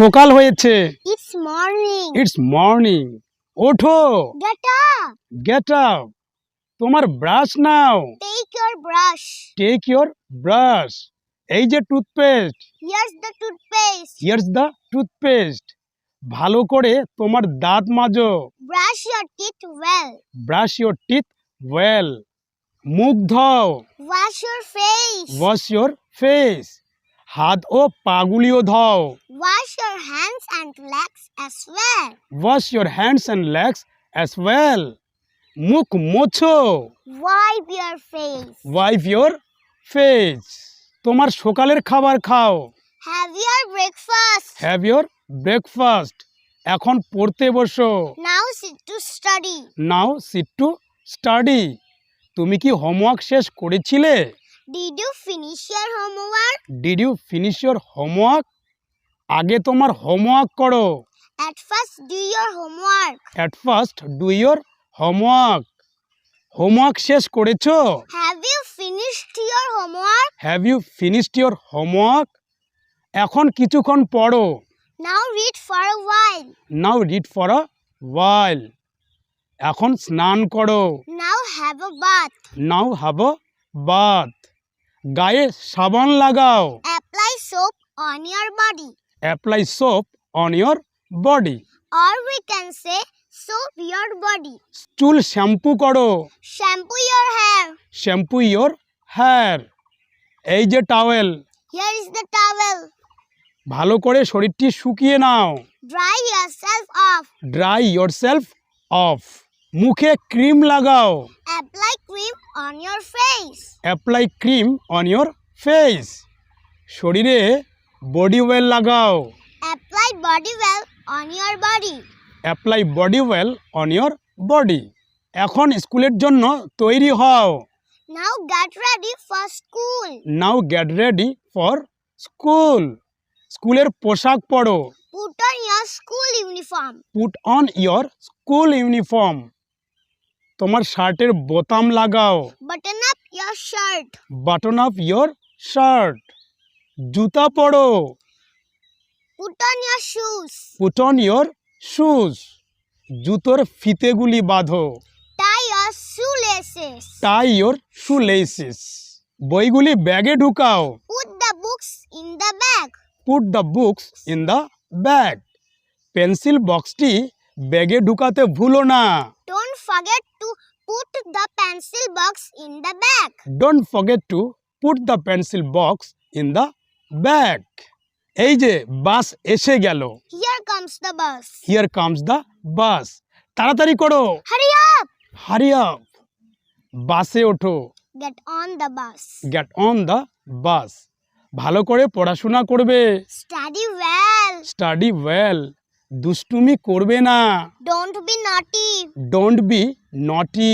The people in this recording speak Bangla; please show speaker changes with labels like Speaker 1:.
Speaker 1: সকাল হয়েছে
Speaker 2: It's morning.
Speaker 1: ইটস মর্নিং ওঠো
Speaker 2: Get up.
Speaker 1: গেট আপ তোমার ব্রাশ নাও
Speaker 2: Take your brush.
Speaker 1: Take your brush এই যে toothpaste
Speaker 2: Here's the toothpaste.
Speaker 1: Here's the toothpaste ভালো করে তোমার দাঁত মাজো
Speaker 2: brush your teeth well.
Speaker 1: Brush your teeth well মুখ ধোও
Speaker 2: Wash your face.
Speaker 1: Wash your face হাত ও পাগুলিও ধোও।
Speaker 2: Wash your hands and legs as well.
Speaker 1: Wash your hands and legs as well মুখ মোছো।
Speaker 2: Wipe your face.
Speaker 1: Wipe your face তোমার সকালের খাবার খাও।
Speaker 2: Have your breakfast.
Speaker 1: Have your breakfast এখন পড়তে বসো।
Speaker 2: Now sit to study.
Speaker 1: Now sit to study তুমি কি হোমওয়ার্ক শেষ করেছিলে?
Speaker 2: Did you finish your homework?
Speaker 1: Did you finish your homework আগে তোমার হোমওয়ার্ক করো
Speaker 2: At first, do your homework.
Speaker 1: At first do your homework homework শেষ করেছ
Speaker 2: Have you finished your homework?
Speaker 1: Have you finished your homework এখন কিছুক্ষণ পড়ো
Speaker 2: Now read for a while.
Speaker 1: Now read for a while এখন স্নান করো
Speaker 2: Now have a bath.
Speaker 1: Now have bath গায়ে সাবান লাগাও।
Speaker 2: Apply soap on your body
Speaker 1: apply soap on your body
Speaker 2: or we can say soap your body
Speaker 1: চুল শ্যাম্পু করো।
Speaker 2: Shampoo your hair
Speaker 1: shampoo your hair এই যে towel
Speaker 2: here is the towel
Speaker 1: ভালো করে শরীরটি শুকিয়ে নাও।
Speaker 2: Dry yourself off
Speaker 1: dry yourself off মুখে ক্রিম লাগাও।
Speaker 2: Apply cream on your face.
Speaker 1: Apply cream on your face শরীরে বডি ওয়েল লাগাও
Speaker 2: Apply body well on your body.
Speaker 1: Apply body oil on your body এখন স্কুলের জন্য তৈরি হও
Speaker 2: Now get ready for school.
Speaker 1: Now get ready for school স্কুলের পোশাক পরো
Speaker 2: Put on your school uniform.
Speaker 1: Put on your school uniform তোমার শার্টের বোতাম লাগাও।
Speaker 2: Button up your shirt
Speaker 1: button up your shirt জুতা পরো
Speaker 2: Put on your shoes.
Speaker 1: Put on your shoes জুতোর ফিতেগুলি বাঁধো।
Speaker 2: Tie your shoelaces.
Speaker 1: Tie your shoelaces বইগুলি ব্যাগে ঢুকাও।
Speaker 2: Put the books in the bag.
Speaker 1: Put the books in the bag pencil বক্সটি ব্যাগে ঢুকাতে ভুলো না।
Speaker 2: Don't forget to put the pencil box in the bag.
Speaker 1: Don't forget to put the pencil box in the bag এই যে বাস এসে গেল
Speaker 2: Here comes the bus.
Speaker 1: Here comes the bus তাড়াতাড়ি করো
Speaker 2: Hurry up!
Speaker 1: হারি আপ বাসে ওঠো
Speaker 2: Get on the bus.
Speaker 1: Get on the bus ভালো করে পড়াশোনা করবে
Speaker 2: Study well.
Speaker 1: স্টাডি ওয়েল দুষ্টুমি করবে না
Speaker 2: Don't be naughty.
Speaker 1: Don't be নটি